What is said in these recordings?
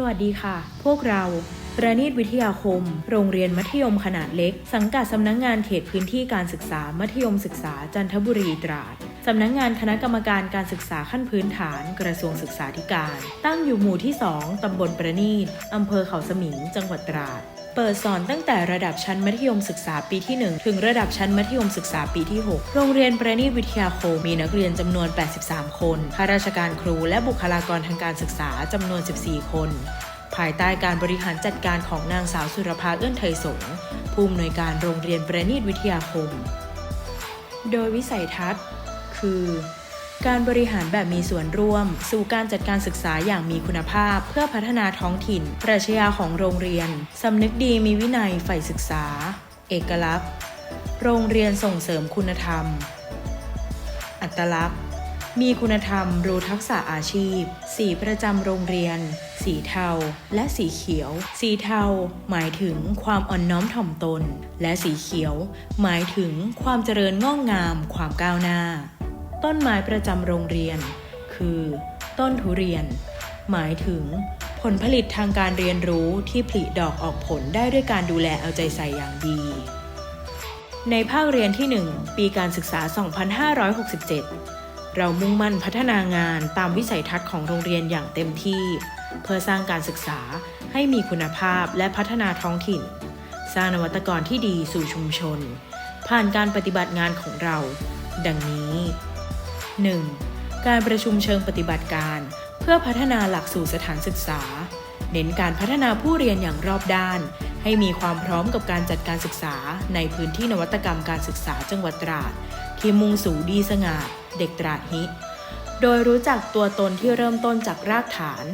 สวัสดีค่ะ พวกเรา ประณีตวิทยาคม โรงเรียนมัธยมขนาดเล็ก สังกัดสำนักงงานเขตพื้นที่การศึกษา มัธยมศึกษาจันทบุรีตราดสำนักงงานคณะกรรมการการศึกษาขั้นพื้นฐาน กระทรวงศึกษาธิการ ตั้งอยู่หมู่ที่ 2 ตำบลประณีต อำเภอเขาสมิง จังหวัดตราด เปิดสอนตั้งแต่ระดับชั้นมัธยมศึกษาปีที่ 1 ถึงระดับชั้นมัธยมศึกษาปีที่ 6 โรงเรียนประณีตวิทยาคมมีนักเรียนจำนวน 83 คนข้าราชการครูและบุคลากรทางการศึกษาจำนวน 14 คน ภายใต้การบริหารจัดการของนางสาวสุรภาเอื้อนไทยสงผู้อำนวยการโรงเรียนประณีตวิทยาคม โดยวิสัยทัศน์ คือ การบริหารแบบมีส่วนร่วม สู่การจัดการศึกษาอย่างมีคุณภาพ เพื่อพัฒนาท้องถิ่น ปรัชญาของโรงเรียน สำนึกดีมีวินัยใฝ่ศึกษา เอกลักษณ์ โรงเรียนส่งเสริมคุณธรรม อัตลักษณ์ มีคุณธรรม รู้ทักษะอาชีพ สีประจำโรงเรียน สีเทา และสีเขียว สีเทา หมายถึงความอ่อนน้อมถ่อมตน และสีเขียว หมายถึงความเจริญงอกงาม ความก้าวหน้า ต้นไม้ประจำโรงเรียน คือ ต้นทุเรียน หมายถึง ผลผลิตทางการเรียนรู้ที่ผลิดอกออกผลได้ด้วยการดูแลเอาใจใส่อย่างดี ในภาคเรียนที่ 1 ปีการศึกษา 2567 เรามุ่งมั่นพัฒนางานตามวิสัยทัศน์ของโรงเรียนอย่างเต็มที่ เพื่อสร้างการศึกษาให้มีคุณภาพและพัฒนาท้องถิ่น สร้างนวัตกรที่ดีสู่ชุมชน ผ่านการปฏิบัติงานของเรา ดังนี้ 1. การประชุมเชิงปฏิบัติการ เพื่อพัฒนาหลักสูตรสถานศึกษา เน้นการพัฒนาผู้เรียนอย่างรอบด้าน ให้มีความพร้อมกับการจัดการศึกษา ในพื้นที่นวัตกรรมการศึกษาจังหวัดตราดที่มุ่งสู่ดีสง่าเด็กตราดฮิโดยรู้จักตัวตนที่เริ่มต้นจากรากฐาน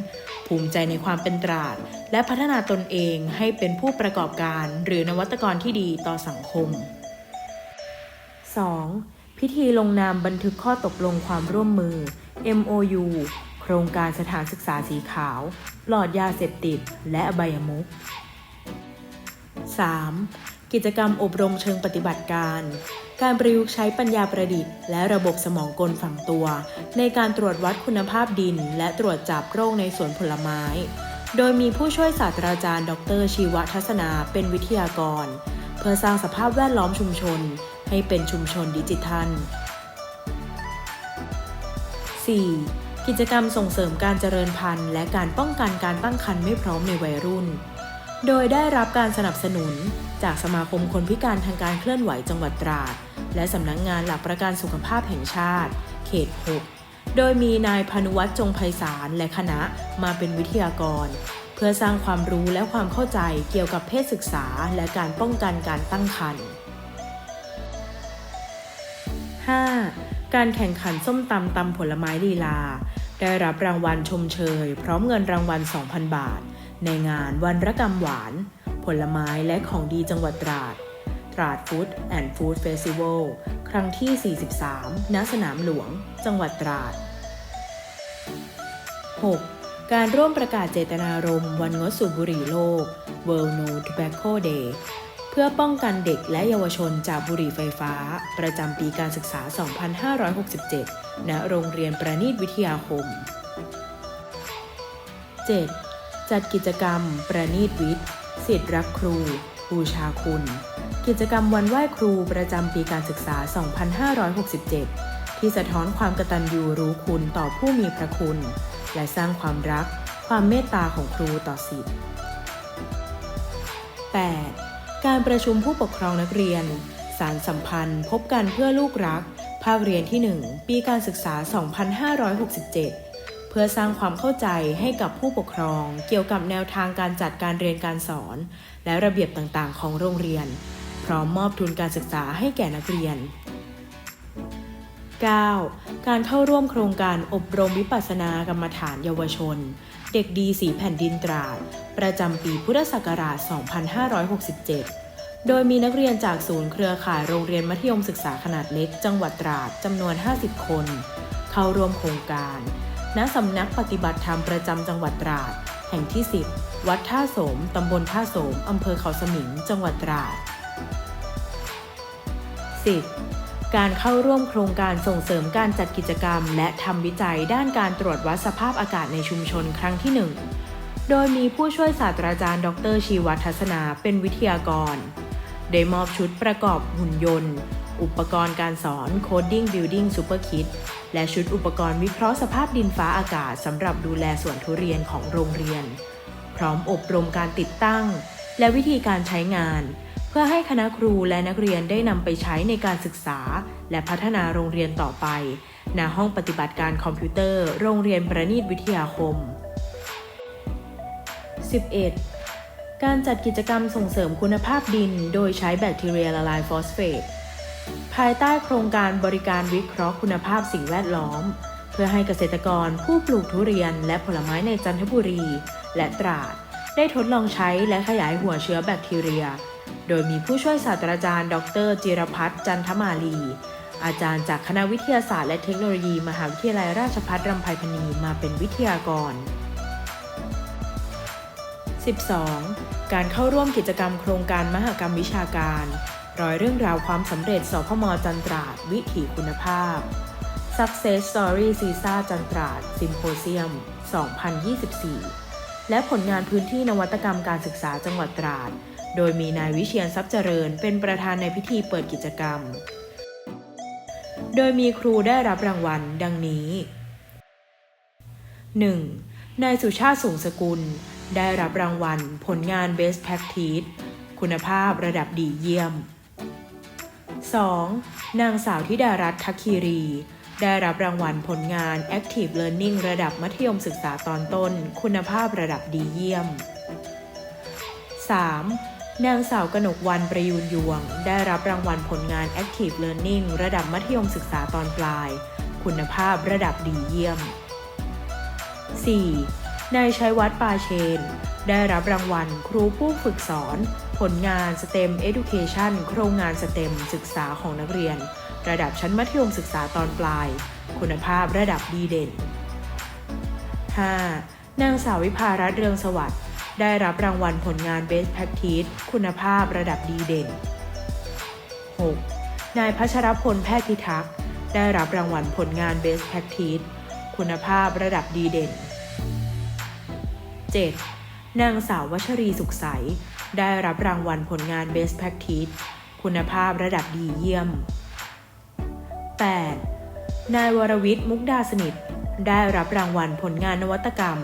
ภูมิใจในความเป็นตราด และพัฒนาตนเองให้เป็นผู้ประกอบการ หรือนวัตกรที่ดีต่อสังคม 2. พิธีลงนามบันทึกข้อตกลงความร่วมมือ MOU โครงการสถานศึกษาสีขาวปลอดยาเสพติด และอบายมุข 3. กิจกรรมอบรมเชิงปฏิบัติการ การประยุกต์ใช้ปัญญาประดิษฐ์ และระบบสมองกลฝังตัว ในการตรวจวัดคุณภาพดิน และตรวจจับโรคในสวนผลไม้ โดยมีผู้ช่วยศาสตราจารย์ ดร ชีวทัศนาเป็นวิทยากร เพื่อสร้างสภาพแวดล้อมชุมชน ให้เป็นชุมชนดิจิทัล 4. กิจกรรมส่งเสริมการเจริญพันธุ์ และการป้องกันการตั้งครรภ์ไม่พร้อมในวัยรุ่น โดยได้รับการสนับสนุนจากสมาคมคนพิการทางการเคลื่อนไหวจังหวัดตราด และสำนักงงานหลักประกันสุขภาพแห่งชาติ เขต 6 โดยมีนายพนุวัฒน์จงไพศาลและคณะมาเป็นวิทยากร เพื่อสร้างความรู้และความเข้าใจเกี่ยวกับเพศศึกษาและการป้องกันการตั้งครรภ์ 5. การแข่งขันส้มตำตำผลไม้ลีลา ได้รับรางวัลชมเชย พร้อมเงินรางวัล 2,000 บาท ในงานวันระกรรมหวาน ผลไม้และของดีจังหวัดตราด ตราดฟู้ดแอนด์ฟู้ดเฟสติวัลครั้งที่ 43 ณ สนามหลวง จังหวัดตราด 6. การร่วมประกาศเจตนารมณ์วันงดสูบบุหรี่โลก World No Tobacco Day เพื่อป้องกันเด็กและเยาวชนจากบุหรี่ไฟฟ้า ประจำปีการศึกษา 2567 ณ โรงเรียนประณีตวิทยาคม 7. จัดกิจกรรม ประณีตวิทย์สิทธิ์รักครู บูชาคุณ กิจกรรมวันไหว้ครูประจำปีการศึกษา 2567 ที่สะท้อนความกตัญญูรู้คุณต่อผู้มีพระคุณ และสร้างความรัก ความเมตตาของครูต่อสิทธิ์ 8. การประชุมผู้ปกครองนักเรียน สารสัมพันธ์ พบกันเพื่อลูกรัก ภาคเรียนที่ 1 ปีการศึกษา 2567 เพื่อสร้างความเข้าใจให้กับผู้ปกครอง เกี่ยวกับแนวทางการจัดการเรียนการสอน และระเบียบต่างๆ ของโรงเรียน พร้อมมอบทุนการศึกษาให้แก่นักเรียน 9. การเข้าร่วมโครงการอบรมวิปัสสนากรรมฐานเยาวชน เด็กดีสีแผ่นดินตราด ประจำปีพุทธศักราช 2567 โดยมีนักเรียนจากศูนย์เครือข่ายโรงเรียนมัธยมศึกษาขนาดเล็ก จังหวัดตราดจำนวน 50 คน เข้าร่วมโครงการ ณ สำนักปฏิบัติธรรมประจำจังหวัดตราด แห่งที่ 10 วัดท่าโสม ตำบลท่าโสม อำเภอเขาสมิง จังหวัดตราด 10. การเข้าร่วมโครงการส่งเสริมการจัดกิจกรรม และทำวิจัยด้านการตรวจวัดสภาพอากาศในชุมชนครั้งที่ 1 โดยมีผู้ช่วยศาสตราจารย์ ดรชีวัฒนาเป็นวิทยากร ได้มอบชุดประกอบหุ่นยนต์ อุปกรณ์การสอน Coding Building Super Kit และชุดอุปกรณ์วิเคราะห์สภาพดินฟ้าอากาศสำหรับดูแลสวนทุเรียนของโรงเรียน พร้อมอบรมการติดตั้ง และวิธีการใช้งาน เพื่อให้คณะครูและนักเรียนได้นำไปใช้ในการศึกษา และพัฒนาโรงเรียนต่อไปณห้องปฏิบัติการคอมพิวเตอร์ โรงเรียนประณีตวิทยาคม 11. การจัดกิจกรรมส่งเสริมคุณภาพดิน โดยใช้แบคทีเรียละลายฟอสเฟต ภายใต้โครงการบริการวิเคราะห์คุณภาพสิ่งแวดล้อม เพื่อให้เกษตรกรผู้ปลูกทุเรียนและผลไม้ในจันทบุรี และตราด ได้ทดลองใช้และขยายหัวเชื้อแบคทีเรีย โดยมีผู้ช่วยศาสตราจารย์ ดร จิรพัฒน์จันทมาลี อาจารย์จากคณะวิทยาศาสตร์และเทคโนโลยี มหาวิทยาลัยราชภัฏรำไพพณีมาเป็นวิทยากร 12. การเข้าร่วมกิจกรรมโครงการมหกรรมวิชาการร้อยเรื่องราวความสำเร็จสพมจันตราด วิถีคุณภาพ Success Story ซีซ่าจันตราด Symposium 2024 และผลงานพื้นที่นวัตกรรมการศึกษาจังหวัดตราด โดยมีนายวิเชียนทรัพย์เจริญ เป็นประธานในพิธีเปิดกิจกรรม โดยมีครูได้รับรางวัล ดังนี้ 1. นายสุชาติสูงสกุล ได้รับรางวัล ผลงาน Best Practice คุณภาพระดับดีเยี่ยม 2. นางสาวธิดารัตน์ทักคีรี ได้รับรางวัลผลงาน Active Learning ระดับมัธยมศึกษาตอนต้น คุณภาพระดับดีเยี่ยม 3. นางสาวกนกวันประยูนยวง ได้รับรางวัลผลงาน Active Learning ระดับมัธยมศึกษาตอนปลาย คุณภาพระดับดีเยี่ยม 4. นายชัยวัฒน์ปาเชน ได้รับรางวัลครูผู้ฝึกสอน ผลงาน STEM Education โครงงาน STEM ศึกษาของนักเรียน ระดับชั้นมัธยมศึกษาตอนปลาย คุณภาพระดับดีเด่น 5. นางสาววิภารัตเรืองสวัสดิ์ได้รับรางวัลผลงาน Best Practice คุณภาพระดับดีเด่น 6. นายพัชรพลแพทย์พิทักษ์ ได้รับรางวัลผลงาน Best Practice คุณภาพระดับดีเด่น 7. นางสาววัชรีสุขใส ได้รับรางวัลผลงาน Best Practice คุณภาพระดับดีเยี่ยม 8. นายวรวิทย์มุกดาสนิท ได้รับรางวัลผลงานนวัตกรรม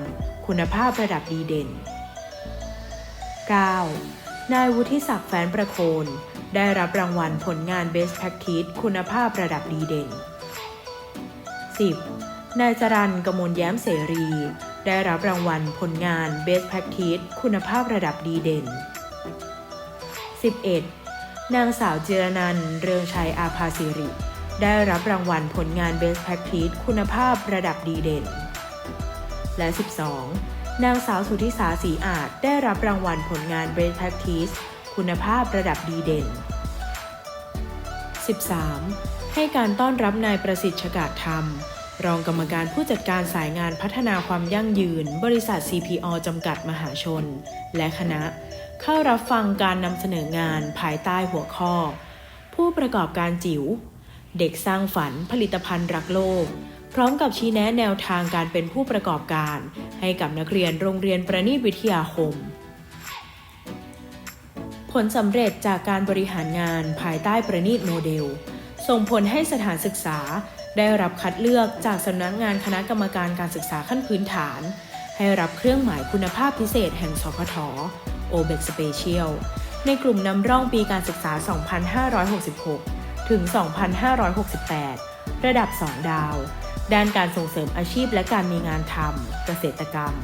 คุณภาพระดับดีเด่น 9. นายวุฒิศักดิ์แฟนประโคน ได้รับรางวัลผลงาน Best Practice คุณภาพระดับดีเด่น 10. นายจรันกมลแย้มเสรี ได้รับรางวัลผลงาน Best Practice คุณภาพระดับดีเด่น 11. นางสาวเจรนันเรืองชัยอาภาสิริ ได้รับรางวัลผลงาน Best Practice คุณภาพระดับดีเด่น และ 12. นางสาวสุธิสาสีอาจได้รับรางวัลผลงาน Best Practice คุณภาพระดับดีเด่น 13. ให้การต้อนรับนายประสิทธิ์ชกาศธรรม รองกรรมการผู้จัดการสายงานพัฒนาความยั่งยืน บริษัท CPO จำกัดมหาชน และคณะ เข้ารับฟังการนำเสนองานภายใต้หัวข้อ ผู้ประกอบการจิ๋ว เด็กสร้างฝันผลิตภัณฑ์รักโลก พร้อมกับชี้แนะแนวทางการเป็นผู้ประกอบการ ให้กับนักเรียนโรงเรียนประณีตวิทยาคม ผลสำเร็จจากการบริหารงานภายใต้ประณีตโมเดล ส่งผลให้สถานศึกษา ได้รับคัดเลือกจากสำนักงานคณะกรรมการการศึกษาขั้นพื้นฐาน ให้รับเครื่องหมายคุณภาพพิเศษแห่งสพท o b e c Special ในกลุ่มนำร่องปีการศึกษา 2566 ถึง 2568 ระดับ 2 ดาว ด้านการส่งเสริมอาชีพและการมีงานทำเกษตรกรรม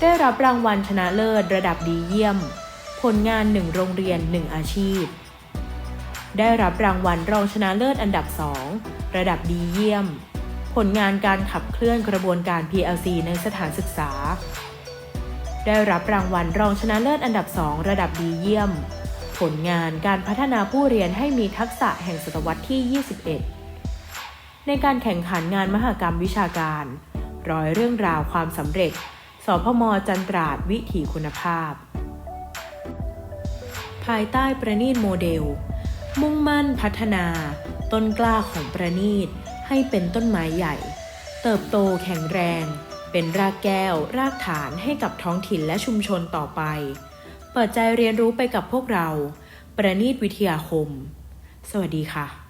ได้รับรางวัลชนะเลิศระดับดีเยี่ยม ผลงาน 1 โรงเรียน 1 อาชีพ ได้รับรางวัลรองชนะเลิศอันดับ 2 ระดับดีเยี่ยม ผลงานการขับเคลื่อนกระบวนการ PLC ในสถานศึกษา ได้รับรางวัลรองชนะเลิศอันดับ 2 ระดับดีเยี่ยม ผลงานการพัฒนาผู้เรียนให้มีทักษะแห่งศตวรรษที่ 21 ในการแข่งขันงานมหกรรมวิชาการ ร้อยเรื่องราวความสำเร็จ สพมจันตราดวิถีคุณภาพ ภายใต้ประณีตโมเดล มุ่งมั่นพัฒนา ต้นกล้าของประณีตให้เป็นต้นไม้ใหญ่ เติบโตแข็งแรง เป็นรากแก้ว รากฐานให้กับท้องถิ่นและชุมชนต่อไป เปิดใจเรียนรู้ไปกับพวกเรา ประณีตวิทยาคม สวัสดีค่ะ